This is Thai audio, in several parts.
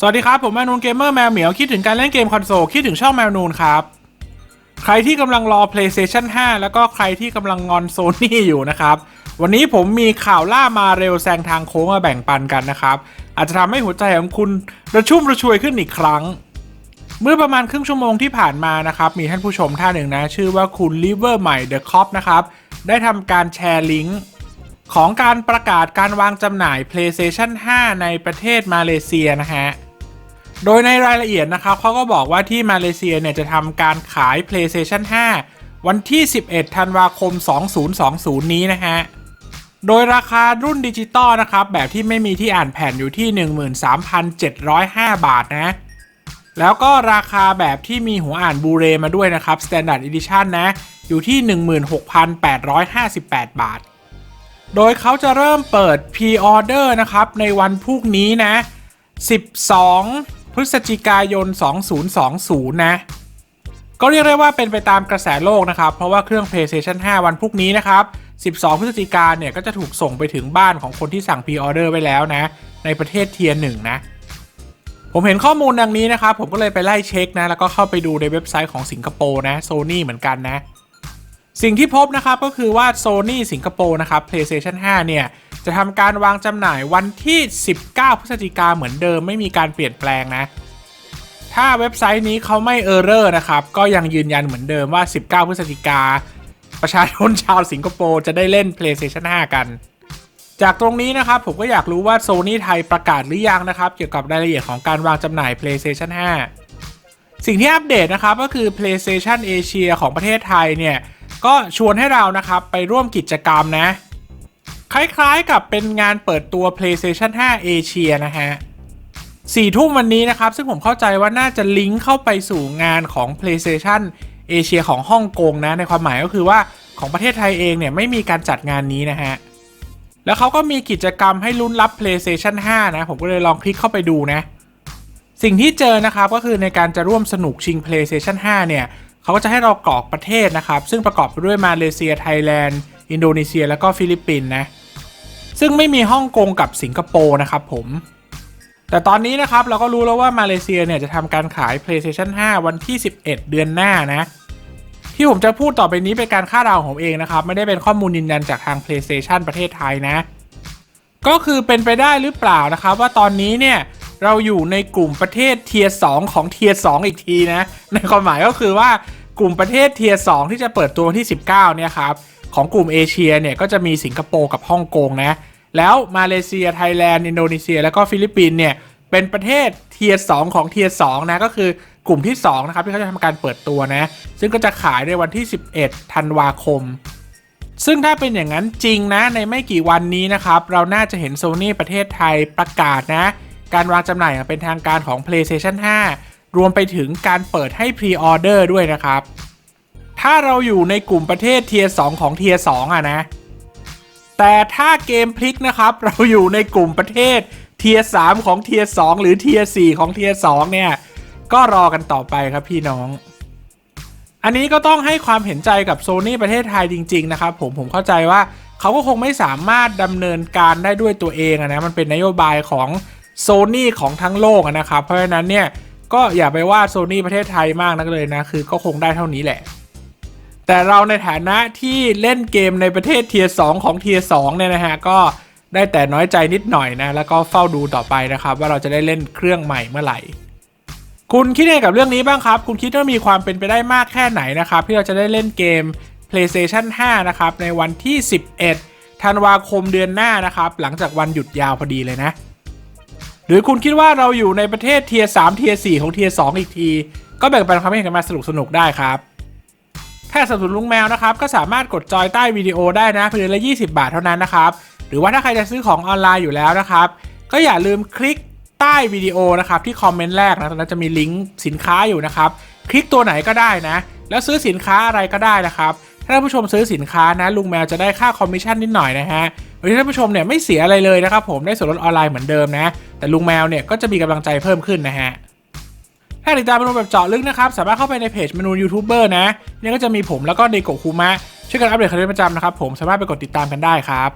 สวัสดีครับ ผมแมนูนเกมเมอร์แมวเหมียวคิดถึงการเล่นเกมคอนโซลคิดถึงช่องแมวนูนครับ ใครที่กำลังรอ PlayStation 5 แล้วก็ใครที่กำลังงอนโซนี่อยู่นะครับ วันนี้ผมมีข่าวล่ามาเร็วแซงทางโค้งมาแบ่งปันกันนะครับ อาจจะทำให้หัวใจของคุณระชุ่มระชวยขึ้นอีกครั้ง เมื่อประมาณครึ่งชั่วโมงที่ผ่านมานะครับ มีท่านผู้ชมท่านหนึ่งนะ ชื่อว่าคุณลิเวอร์ใหม่เดอะคอปนะครับได้ทำการแชร์ลิงก์ของการประกาศการวางจำหน่าย PlayStation 5 ในประเทศมาเลเซียนะฮะ โดยในรายละเอียดนะครับเขาก็บอกว่าที่มาเลเซียเนี่ยจะทำการขาย PlayStation 5 วันที่ 11 ธันวาคม 2020 นี้นะฮะ โดยราคารุ่นดิจิตอลนะครับ แบบที่ไม่มีที่อ่านแผ่นอยู่ที่ 13,705 บาทนะ แล้วก็ราคาแบบที่มีหัวอ่านบูเรมาด้วยนะครับ Standard Edition นะ อยู่ที่ 16,858 บาท โดยเขาจะเริ่มเปิด Pre-Order นะครับในวันพรุ่งนี้นะ 12 พฤศจิกายน 2020 นะ ก็เรียกได้ว่าเป็นไปตามกระแสโลกนะครับ เพราะว่าเครื่อง PlayStation 5 วันพรุ่งนี้นะครับ 12 พฤศจิกายนเนี่ยก็จะถูกส่งไปถึงบ้านของคนที่สั่ง Pre-Order ไว้แล้วนะ ในประเทศเทียร์หนึ่งนะ ผมเห็นข้อมูลดังนี้นะครับ ผมก็เลยไปไล่เช็คนะ แล้วก็เข้าไปดูในเว็บไซต์ของสิงคโปร์นะ Sony เหมือนกันนะ สิ่งที่พบนะครับก็คือว่า Sony สิงคโปร์นะครับ PlayStation 5 เนี่ย จะทำการวางจำหน่ายวันที่ 19 พฤศจิกาเหมือนเดิมไม่มีการเปลี่ยนแปลงนะ ถ้าเว็บไซต์นี้เขาไม่เออร์เรอร์นะครับ ก็ยังยืนยันเหมือนเดิมว่า 19 พฤศจิกา ประชาชนชาวสิงคโปร์จะได้เล่น PlayStation 5 กัน จากตรงนี้นะครับผมก็อยากรู้ว่า Sony ไทยประกาศหรือยังนะครับ เกี่ยวกับรายละเอียดของการวางจำหน่าย PlayStation 5 สิ่งที่อัปเดตนะครับก็คือ PlayStation Asia ของประเทศไทยเนี่ยก็ชวนให้เรานะครับไปร่วมกิจกรรมนะ คล้ายๆกับเป็นงานเปิดตัว PlayStation 5 Asia นะฮะสี่ทุ่มวันนี้นะครับ ซึ่งผมเข้าใจว่าน่าจะลิงก์เข้าไปสู่งานของ PlayStation Asia ของฮ่องกงนะ ในความหมายก็คือว่าของประเทศไทยเองเนี่ยไม่มีการจัดงานนี้นะฮะ แล้วเขาก็มีกิจกรรมให้ลุ้นรับ PlayStation 5 นะ ผมก็เลยลองคลิกเข้าไปดูนะ สิ่งที่เจอนะครับก็คือในการจะร่วมสนุกชิง PlayStation 5 เนี่ยเขาก็จะให้เรากรอกประเทศนะครับ ซึ่งประกอบไปด้วยมาเลเซียไทยแลนด์ อินโดนีเซีย แล้วก็ฟิลิปปินส์นะ ซึ่งไม่มีฮ่องกงกับสิงคโปร์นะครับผม แต่ตอนนี้นะครับเราก็รู้แล้วว่ามาเลเซียเนี่ยจะทำการขาย PlayStation 5 วันที่ 11 เดือนหน้านะที่ผมจะพูดต่อไปนี้เป็นการคาดเดาของผมเองนะครับ ไม่ได้เป็นข้อมูลยืนยันจากทาง PlayStation ประเทศไทยนะ ก็คือเป็นไปได้หรือเปล่านะครับ ว่าตอนนี้เนี่ยเราอยู่ในกลุ่มประเทศเทียร์สของเทียร์สอีกทีนะ ในความหมายก็คือว่ากลุ่มประเทศเทียร์สที่จะเปิดตัววันที่ 19 เนี่ยครับ ของกลุ่มเอเชียเนี่ยก็จะมีสิงคโปร์กับฮ่องกงนะ แล้วมาเลเซียไทยแลนด์อินโดนีเซีย แล้วก็ฟิลิปปินเนี่ยเป็นประเทศเทียร์สของเทียร์สนะก็คือกลุ่มที่2นะครับที่เขาจะทำการเปิดตัวนะ ซึ่งก็จะขายในวันที่ 11 ธันวาคม ซึ่งถ้าเป็นอย่างนั้นจริงนะในไม่กี่วันนี้นะครับเราน่าจะเห็น Sony ประเทศไทยประกาศนะ การวางจำหน่ายอย่างเป็นทางการของ PlayStation 5 รวมไปถึงการเปิดให้ Pre-Order ด้วยนะครับ ถ้าเราอยู่ในกลุ่มประเทศเทียร์2ของเทียร์2อะนะ แต่ถ้าเกมพลิกนะครับ เราอยู่ในกลุ่มประเทศเทียร์3ของเทียร์2หรือเทียร์4ของเทียร์2เนี่ย ก็รอกันต่อไปครับพี่น้อง อันนี้ก็ต้องให้ความเห็นใจกับโซ n y ประเทศไทยจริง ๆ นะครับ ผมผมเข้าใจว่าเขาก็คงไม่สามารถดำเนินการได้ด้วยตัวเองอะนะมันเป็นนโยบายของโซ n y ของทั้งโลกะนะครับ เพราะฉะนั้นเนี่ยก็อย่าไปว่าโซ n y ประเทศไทยมากนักเลยนะ คือก็คงได้เท่านี้แหละ แต่เราในฐานะที่เล่นเกมในประเทศเทียร์สของเทียร์สเนี่ยนะฮะก็ได้แต่น้อยใจนิดหน่อยนะ แล้วก็เฝ้าดูต่อไปนะครับ ว่าเราจะได้เล่นเครื่องใหม่เมื่อไหร่ คุณคิดยังไงกับเรื่องนี้บ้างครับ คุณคิดว่ามีความเป็นไปได้มากแค่ไหนนะครับ ที่เราจะได้เล่นเกม PlayStation 5 นะครับ ในวันที่ 11 ธันวาคมเดือนหน้านะครับ หลังจากวันหยุดยาวพอดีเลยนะ หรือคุณคิดว่าเราอยู่ในประเทศเทียร์3เทียร์4ของเทียร์2อีกที ก็แบ่งปันความเห็นกันมาสนุกสนุกได้ครับ ถ้าสนับสนุนลุงแมวนะครับก็สามารถกดจอยใต้วิดีโอได้นะเพียงละ 20 บาทเท่านั้นนะครับ หรือว่าถ้าใครจะซื้อของออนไลน์อยู่แล้วนะครับ ก็อย่าลืมคลิกใต้วิดีโอนะครับที่คอมเมนต์แรกนะตรงนั้นจะมีลิงก์สินค้าอยู่นะครับ คลิกตัวไหนก็ได้นะ แล้วซื้อสินค้าอะไรก็ได้นะครับ ถ้าท่านผู้ชมซื้อสินค้านะลุงแมวจะได้ค่าคอมมิชชั่นนิดหน่อยนะฮะโดยที่ท่านผู้ชมเนี่ยไม่เสียอะไรเลยนะครับผมได้ส่วนลดออนไลน์เหมือนเดิมนะ แต่ลุงแมวเนี่ยก็จะมีกำลังใจเพิ่มขึ้นนะฮะ ถ้าติดตามเมนูแบบเจาะลึกนะครับ สามารถเข้าไปในเพจเมนูยูทูบเบอร์นะนี่ก็จะมีผมแล้วก็เดโกคูมะช่วยกันอัปเดตคดีประจำนะครับ ผมสามารถไปกดติดตามกันได้ครับ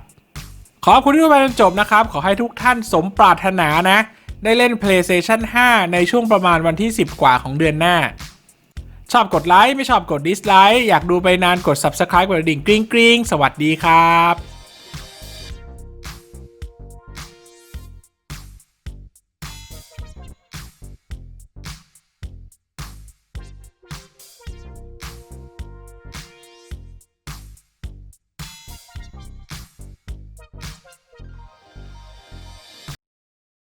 ขอบคุณที่ดูไปจนจบนะครับ ขอให้ทุกท่านสมปรารถนานะ ได้เล่น PlayStation 5 ในช่วงประมาณวันที่ 10 กว่าของเดือนหน้า ชอบกดไลค์ไม่ชอบกดดิสไลค์อยากดูไปนานกด Subscribe กดกระดิ่งกริ๊งกริ๊งสวัสดีครับ